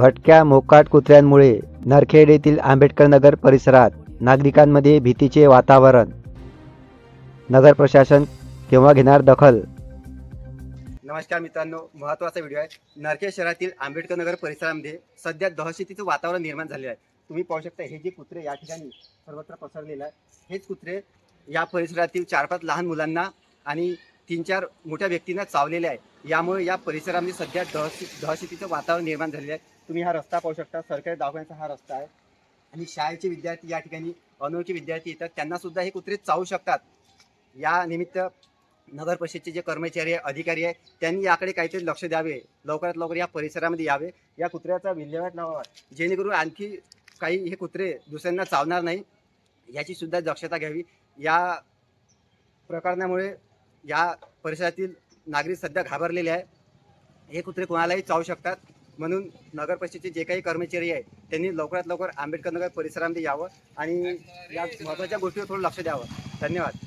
भटक्या मोकाट कुत्र्यांमुळे नरखेड येथील आंबेडकर नगर परिसरात नागरिकांमध्ये भीतीचे वातावरण. नगर प्रशासन केव्हा घेणार दखल? नमस्कार मित्रांनो महत्त्वाचा व्हिडिओ आहे. नरखेड शहरातील आंबेडकर नगर परिसरामध्ये सध्या दहशतीचं वातावरण निर्माण झाले आहे. तुम्ही पाहू शकता हे जे कुत्रे या ठिकाणी सर्वत्र पसरलेलं आहे हेच कुत्रे या परिसरातील चार पाच लहान मुलांना आणि तीन चार मोठ्या व्यक्तींना चावलेले आहे यामुळे या परिसरामध्ये सध्या दहशत दहशतीचं वातावरण निर्माण झालेलं आहे. तुम्ही हा रस्ता पाहू शकता. सरकारी दवाखान्याचा हा रस्ता आहे. आणि शाळेचे विद्यार्थी या ठिकाणी अनोळखी विद्यार्थी येतात. त्यांना सुद्धा हे कुत्रे चावू शकतात. या निमित्त नगर परिषदचे जे कर्मचारी आहे अधिकारी आहे त्यांनी याकडे काहीतरी लक्ष द्यावे. लवकरात लवकर या परिसरामध्ये यावे. या कुत्र्याचा विल्हेवाट लावावा. जेणेकरून आणखी काही हे कुत्रे दुसऱ्यांना चावणार नाही याची सुद्धा दक्षता घ्यावी. या प्रकरणामुळे या परिसरातील नागरिक सध्या घाबरलेले आहे हे कुत्रे कोणालाही चावू शकतात. म्हणून नगर परिषदेचे जे काही कर्मचारी आहे त्यांनी लवकरात लवकर आंबेडकर नगर परिसरामध्ये यावं आणि या महत्त्वाच्या गोष्टीवर थोडं लक्ष द्यावं. धन्यवाद.